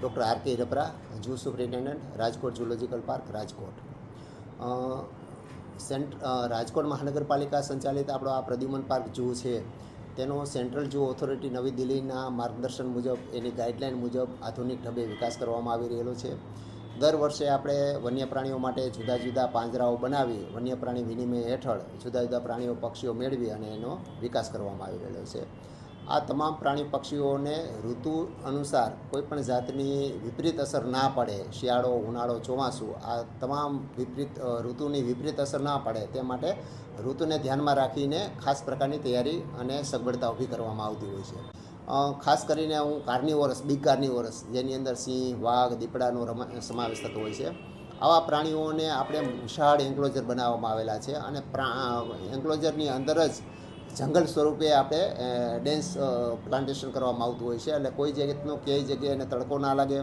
Doctor R K રપરા zoo superintendent, Rajkot zoological park, Rajkot. Saint Rajkot મહાનગરપાલિકા સંચાલિત આપણો આ પ્રદ્યુમન પાર્ક જૂ છે, તેનો સેન્ટ્રલ જૂ ઓથોરિટી નવી દિલ્હીના માર્ગદર્શન મુજબ, એની ગાઈડલાઇન મુજબ આધુનિક ઢબે વિકાસ કરવામાં આવી રહેલો છે. દર વર્ષે આપણે વન્ય પ્રાણીઓ માટે જુદા જુદા પાંજરાઓ બનાવી વન્ય પ્રાણી વિનિમય હેઠળ જુદા જુદા પ્રાણીઓ પક્ષીઓ મેળવી અને એનો વિકાસ કરવામાં આવી રહ્યો છે. આ તમામ પ્રાણી પક્ષીઓને ઋતુ અનુસાર કોઈપણ જાતની વિપરીત અસર ના પડે, શિયાળો, ઉનાળો, ચોમાસું, આ તમામ વિપરીત ઋતુની વિપરીત અસર ના પડે, તે માટે ઋતુને ધ્યાનમાં રાખીને ખાસ પ્રકારની તૈયારી અને સગવડતા ઊભી કરવામાં આવતી હોય છે. ખાસ કરીને હું કાર્નિવોરસ, બિગ કાર્નિવોરસ, જેની અંદર સિંહ, વાઘ, દીપડાનો રમા, સમાવેશ થતો હોય છે. આવા પ્રાણીઓને આપણે વિશાળ એન્ક્લોઝર બનાવવામાં આવેલા છે અને એન્ક્લોઝરની અંદર જ જંગલ સ્વરૂપે આપણે ડેન્સ પ્લાન્ટેશન કરવામાં આવતું હોય છે. એટલે કોઈ જગ્યાનો ક્યાંય જગ્યાએ તડકો ના લાગે.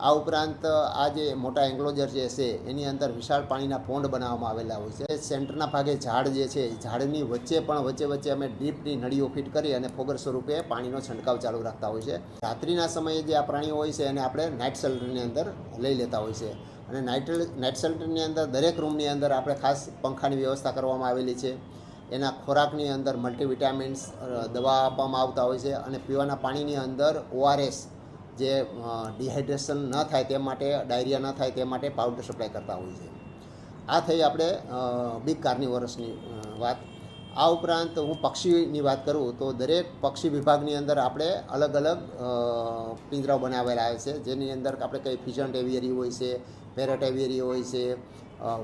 આ ઉપરાંત, આ જે મોટા એન્ક્લોઝર જે છે, એની અંદર વિશાળ પાણીના પોન્ડ બનાવવામાં આવેલા હોય છે. સેન્ટરના ભાગે ઝાડ જે છે ઝાડની વચ્ચે પણ, વચ્ચે વચ્ચે અમે ડીપની નળીઓ ફિટ કરી અને ફોગર સ્વરૂપે પાણીનો છંટકાવ ચાલુ રાખતા હોય છે. રાત્રિના સમયે જે આ પ્રાણીઓ હોય છે, એને આપણે નાઇટ શેલ્ટરની અંદર લઈ લેતા હોય છે. અને નાઇટ નાઇટ શેલ્ટરની અંદર દરેક રૂમની અંદર આપણે ખાસ પંખાની વ્યવસ્થા કરવામાં આવેલી છે. એના ખોરાકની અંદર મલ્ટીવિટામિન્સ દવા આપવામાં આવતા હોય છે અને પીવાના પાણીની અંદર ઓઆરએસ જે ડિહાઇડ્રેશન ન થાય તે માટે, ડાયરિયા ન થાય તે માટે પાવડર સપ્લાય કરતા હોય છે. આ થઈ આપણે બિગ કાર્નિવરસની વાત. આ ઉપરાંત હું પક્ષીની વાત કરું તો દરેક પક્ષી વિભાગની અંદર આપણે અલગ અલગ પિંજરાઓ બનાવેલા છે. જેની અંદર આપણે કંઈ ફિજન્ટ એવિયરી હોય છે પેરટ એવિયરી હોય છે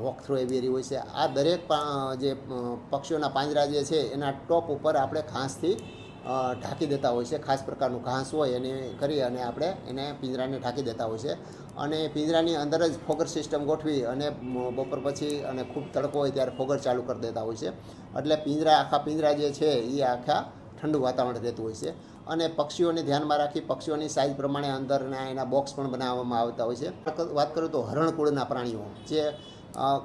વોક થ્રુ એવિયરી હોય છે. આ દરેક જે પક્ષીઓના પાંજરા જે છે, એના ટોપ ઉપર આપણે ઘાસથી ઢાંકી દેતા હોય છે. ખાસ પ્રકારનું ઘાસ હોય એને કરી અને આપણે એને પિંજરાને ઢાંકી દેતા હોય છે. અને પિંજરાની અંદર જ ફોગર સિસ્ટમ ગોઠવી અને બપોર પછી અને ખૂબ તડકો હોય ત્યારે ફોગર ચાલુ કરી દેતા હોય છે. એટલે પિંજરા, આખા પિંજરા જે છે, એ આખા ઠંડુ વાતાવરણ રહેતું હોય છે. અને પક્ષીઓને ધ્યાનમાં રાખી પક્ષીઓની સાઇઝ પ્રમાણે અંદરના એના બોક્સ પણ બનાવવામાં આવતા હોય છે. વાત કરું તો હરણકુળના પ્રાણીઓ, જે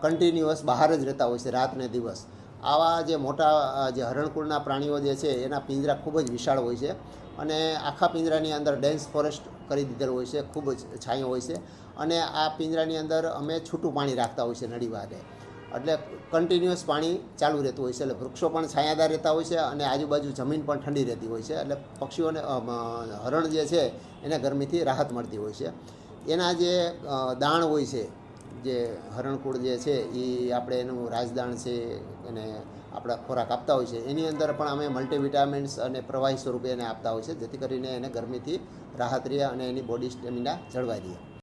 કન્ટિન્યુઅસ બહાર જ રહેતા હોય છે રાત ને દિવસ. આવા જે મોટા જે હરણકુળના પ્રાણીઓ જે છે, એના પિંજરા ખૂબ જ વિશાળ હોય છે અને આખા પિંજરાની અંદર ડેન્સ ફોરેસ્ટ કરી દીધેલ હોય છે, ખૂબ જ છાંયો હોય છે અને આ પિંજરાની અંદર અમે છૂટું પાણી રાખતા હોય છે નળી વાગે. એટલે કન્ટિન્યુઅસ પાણી ચાલુ રહેતું હોય છે, એટલે વૃક્ષો પણ છાયાદાર રહેતા હોય છે અને આજુબાજુ જમીન પણ ઠંડી રહેતી હોય છે, એટલે પક્ષીઓને હરણ જે છે, એને ગરમીથી રાહત મળતી હોય છે. એના જે દાણ હોય છે જે હરણકુળ જે છે, એ આપણે એનું રાજદાણ છે અને આપણા ખોરાક આપતા હોય છે. એની અંદર પણ અમે મલ્ટીવિટામિન્સ અને પ્રવાહી સ્વરૂપે એને આપતા હોય છે, જેથી કરીને એને ગરમીથી રાહત રહે અને એની બોડી સ્ટેમિના જળવાઈ રહે.